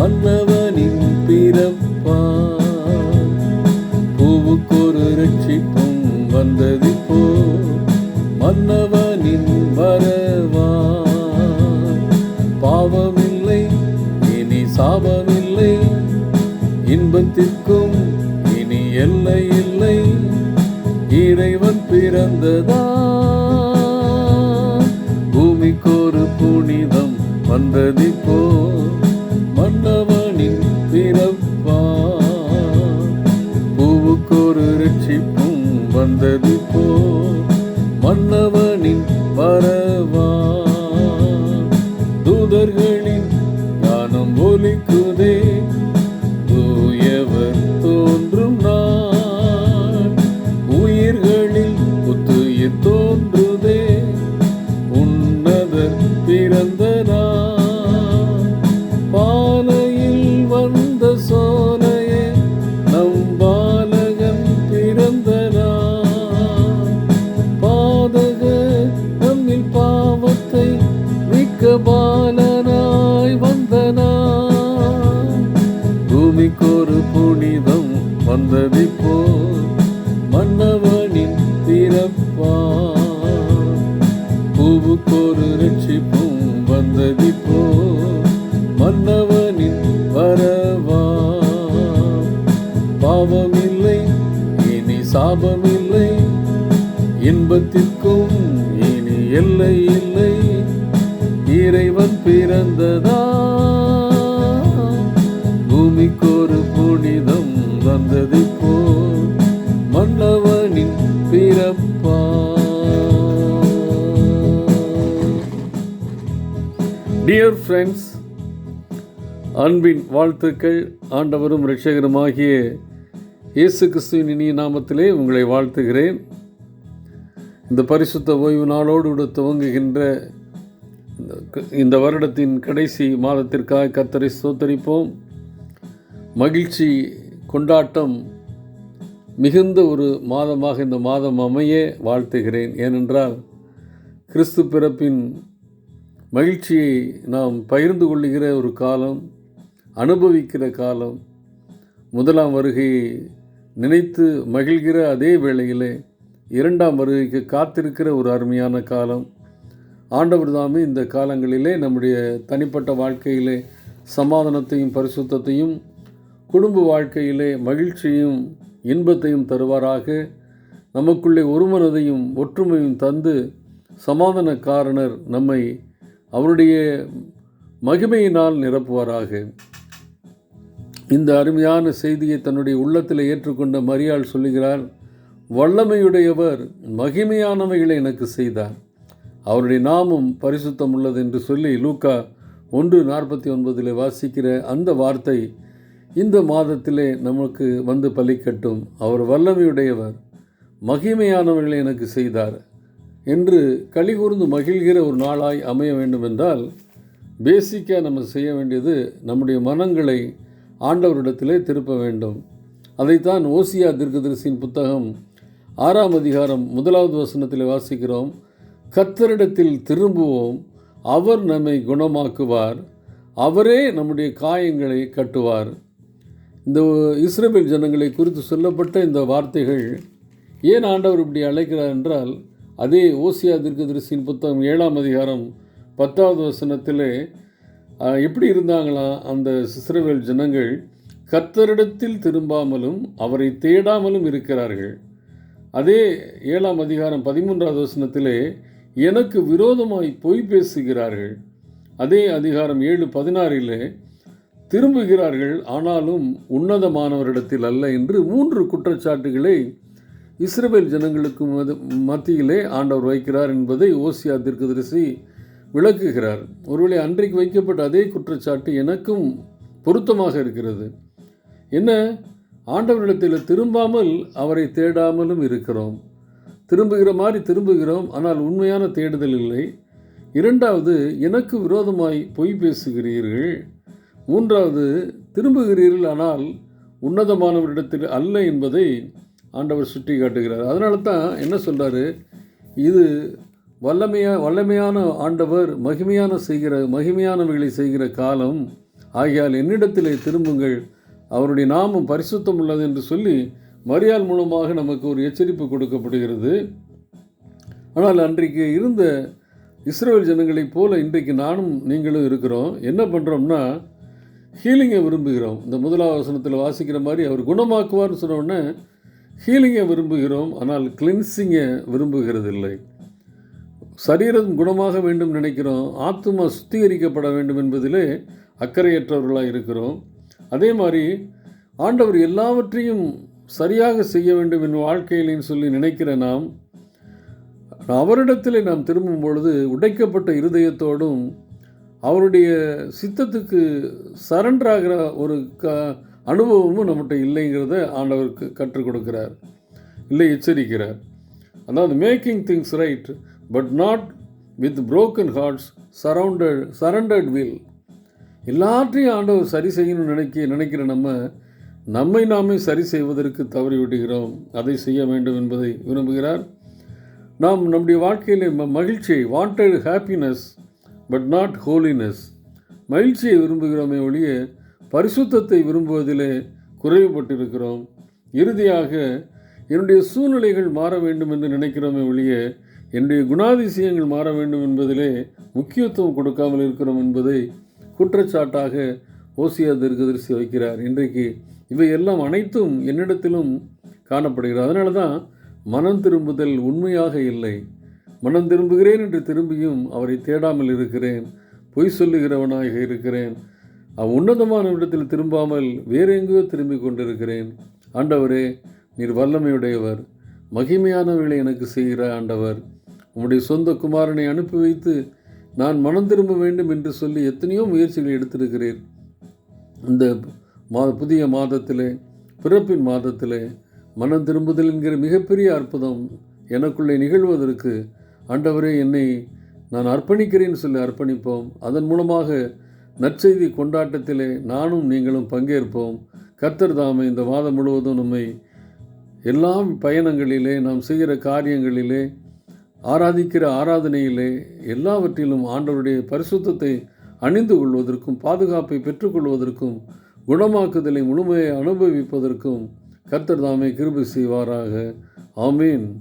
மன்னவனின் பிறப்பா? பூவுக்கொரு ரட்சிப்பும் வந்தது போ மன்னவனின் வரவா? பாவமில்லை இனி சாபமில்லை. இன்பத்திற்கும் இனி எல்லை இல்லை. இறைவன் பிறந்ததா? பூமிக்கொரு புனிதம் வந்தது வந்தது போ. மன்னவனின் வரவா. தூதர்களின் ஞானம் ஒலிக்க வந்தது போ மன்னவனின் பிறப்பா. டியர் ஃப்ரெண்ட்ஸ் அன்பின் வாழ்த்துக்கள். ஆண்டவரும் ரட்சகருமாகிய இயேசு கிறிஸ்துவின் இனிய நாமத்திலே உங்களை வாழ்த்துகிறேன். இந்த பரிசுத்த ஓய்வு நாளோடு கூட துவங்குகின்ற இந்த- இந்த வருடத்தின் கடைசி மாதத்திற்காக கத்தரை சோத்தரிப்போம் மகிழ்ச்சி கொண்டாட்டம் மிகுந்த ஒரு மாதமாக இந்த மாதம் அமைய வாழ்த்துகிறேன். ஏனென்றால் கிறிஸ்து பிறப்பின் மகிழ்ச்சியை நாம் பகிர்ந்து கொள்ளுகிற ஒரு காலம் அனுபவிக்கிற காலம் முதலாம் வருகையை நினைத்து மகிழ்கிற அதே வேளையிலே இரண்டாம் வருகைக்கு காத்திருக்கிற ஒரு அருமையான காலம். ஆண்டவர் தாமே இந்த காலங்களிலே நம்முடைய தனிப்பட்ட வாழ்க்கையிலே சமாதானத்தையும் பரிசுத்தத்தையும் குடும்ப வாழ்க்கையிலே மகிழ்ச்சியும் இன்பத்தையும் தருவாராக. நமக்குள்ளே ஒருமனதையும் ஒற்றுமையும் தந்து சமாதான காரணர் நம்மை அவருடைய மகிமையினால் நிரப்புவாராக. இந்த அருமையான செய்தியை தன்னுடைய உள்ளத்தில் ஏற்றுக்கொண்ட மரியாள் சொல்லுகிறார் வல்லமையுடையவர் மகிமையானவைகளை எனக்கு செய்தார். அவருடைய நாமும் பரிசுத்தம் உள்ளது என்று சொல்லி லூக்கா ஒன்று நாற்பத்தி ஒன்பதில் வாசிக்கிற அந்த வார்த்தை இந்த மாதத்திலே நமக்கு வந்து பலிக்கட்டும். அவர் வல்லமையுடையவர் மகிமையானவர்களை எனக்கு செய்தார். என்று கலிகூர்ந்து மகிழ்கிற ஒரு நாளாய் அமைய வேண்டுமென்றால் பேசிக்காக நம்ம செய்ய வேண்டியது நம்முடைய மனங்களை ஆண்டவரிடத்திலே திருப்ப வேண்டும். அதைத்தான் ஓசியா தீர்க்கதரிசியின் புத்தகம் ஆறாம் அதிகாரம் முதலாவது வசனத்தில் வாசிக்கிறோம். கத்தரிடத்தில் திரும்புவோம் அவர் நம்மை குணமாக்குவார் அவரே நம்முடைய காயங்களை கட்டுவார். இந்த இஸ்ரேல் ஜனங்களை குறித்து சொல்லப்பட்ட இந்த வார்த்தைகள் ஏன் ஆண்டவர் இப்படி அழைக்கிறார் என்றால் அதே ஓசியா தீர்க்கதரிசியின் புத்தகம் ஏழாம் அதிகாரம் பத்தாவது வசனத்திலே எப்படி இருந்தாங்களா அந்த இஸ்ரவேல் ஜனங்கள்? கர்த்தரிடத்தில் திரும்பாமலும் அவரை தேடாமலும் இருக்கிறார்கள். அதே ஏழாம் அதிகாரம் பதிமூன்றாவது வசனத்திலே எனக்கு விரோதமாய் பொய் பேசுகிறார்கள். அதே அதிகாரம் ஏழு பதினாறிலே திரும்புகிறார்கள். ஆனாலும் உன்னதமானவரிடத்தில் அல்ல என்று மூன்று குற்றச்சாட்டுகளை இஸ்ரேல் ஜனங்களுக்கு மத்தியிலே ஆண்டவர் வைக்கிறார் என்பதை ஓசியா தீர்க்கதரிசி விளக்குகிறார். ஒருவேளை அன்றைக்கு வைக்கப்பட்ட அதே குற்றச்சாட்டு எனக்கும் பொருத்தமாக இருக்கிறது. என்ன? ஆண்டவரிடத்தில் திரும்பாமல் அவரை தேடாமலும் இருக்கிறோம். திரும்புகிற மாதிரி திரும்புகிறோம் ஆனால் உண்மையான தேடுதல் இல்லை. இரண்டாவது எனக்கு விரோதமாய் பொய் பேசுகிறீர்கள். மூன்றாவது திரும்புகிறீர்கள் ஆனால் உன்னதமானவரிடத்தில் அல்ல என்பதை ஆண்டவர் சுட்டி காட்டுகிறார் அதனால தான் என்ன சொல்கிறாரு இது வல்லமையா வல்லமையான ஆண்டவர் மகிமையான செய்கிற மகிமையானவைகளை செய்கிற காலம். ஆகையால் என்னிடத்திலே திரும்புங்கள். அவருடைய நாமம் பரிசுத்தம் உள்ளது என்று சொல்லி மரியாள் மூலமாக நமக்கு ஒரு எச்சரிப்பு கொடுக்கப்படுகிறது. ஆனால் அன்றைக்கு இருந்த இஸ்ரேல் ஜனங்களைப் போல இன்றைக்கு நானும் நீங்களும் இருக்கிறோம். என்ன பண்ணுறோம்னா ஹீலிங்கை விரும்புகிறோம். இந்த முதலாவது வசனத்தில் வாசிக்கிற மாதிரி அவர் குணமாக்குவார்னு சொன்னோடனே ஹீலிங்கை விரும்புகிறோம் ஆனால் கிளின்சிங்கை விரும்புகிறது இல்லை சரீரம் குணமாக வேண்டும் நினைக்கிறோம் ஆத்மா சுத்திகரிக்கப்பட வேண்டும் என்பதிலே அக்கறையற்றவர்களாக இருக்கிறோம். அதே மாதிரி ஆண்டவர் எல்லாவற்றையும் சரியாக செய்ய வேண்டும் என் வாழ்க்கையிலேன்னு சொல்லி நினைக்கிற நாம் அவரிடத்தில் நாம் திரும்பும் பொழுது உடைக்கப்பட்ட இருதயத்தோடும் அவருடைய சித்தத்துக்கு சரண்டர் ஆகிற ஒரு க அனுபவமும் நம்மகிட்ட இல்லைங்கிறத ஆண்டவருக்கு கற்றுக் கொடுக்கிறார். இல்லை எச்சரிக்கிறார். அதாவது making things right but not with broken hearts surrounded surrendered will எல்லாற்றையும் ஆண்டவர் சரி செய்யணும்னு நினைக்க நினைக்கிற நம்ம நம்மை நாமே சரி செய்வதற்கு தவறி விடுகிறோம். அதை செய்ய வேண்டும் என்பதை விரும்புகிறார். நாம் நம்முடைய வாழ்க்கையிலே ம மகிழ்ச்சியை wanted happiness but not holiness மகிழ்ச்சியை விரும்புகிறோமே ஒழிய பரிசுத்தத்தை விரும்புவதிலே குறைவுபட்டிருக்கிறோம். இறுதியாக என்னுடைய சூழ்நிலைகள் மாற வேண்டும் என்று நினைக்கிறோமே ஒழிய என்னுடைய குணாதிசயங்கள் மாற வேண்டும் என்பதிலே முக்கியத்துவம் கொடுக்காமல் இருக்கிறோம் என்பதை குற்றச்சாட்டாக ஓசியா தீர்க்கதரிசி வைக்கிறார். இன்றைக்கு இவை எல்லாம் அனைத்தும் என்னிடத்திலும் காணப்படுகிறது. அதனால தான் மனம் திரும்புதல் உண்மையாக இல்லை. மனம் திரும்புகிறேன் என்று திரும்பியும் அவரை தேடாமல் இருக்கிறேன். பொய் சொல்லுகிறவனாக இருக்கிறேன். அவ் உன்னதமான இடத்தில் திரும்பாமல் வேறு எங்கேயோ திரும்பி கொண்டிருக்கிறேன். ஆண்டவரே நீர் வல்லமையுடையவர். மகிமையானவர்களை எனக்கு செய்கிற ஆண்டவர். உம்முடைய சொந்த குமாரனை அனுப்பி வைத்து நான் மனம் திரும்ப வேண்டும் என்று சொல்லி எத்தனையோ முயற்சிகளை எடுத்திருக்கிறேன் இந்த மா புதிய மாதத்திலே பிறப்பின் மாதத்திலே மனம் திரும்புதல் என்கிற மிகப்பெரிய அற்புதம் எனக்குள்ளே நிகழ்வதற்கு ஆண்டவரே என்னை நான் அர்ப்பணிக்கிறேன்னு சொல்லி அர்ப்பணிப்போம். அதன் மூலமாக நற்செய்தி கொண்டாட்டத்திலே நானும் நீங்களும் பங்கேற்போம். கர்த்தர் தாமே இந்த மாதம் முழுவதும் நம்மை எல்லா பயணங்களிலே நாம் செய்கிற காரியங்களிலே ஆராதிக்கிற ஆராதனையிலே எல்லாவற்றிலும் ஆண்டவருடைய பரிசுத்தத்தை அணிந்து கொள்வதற்கும் பாதுகாப்பை பெற்றுக்கொள்வதற்கும் குணமாக்குதலை முழுமையை அனுபவிப்பதற்கும் கர்த்தர் தாமே கிருபி செய்வாராக. ஆமீன்.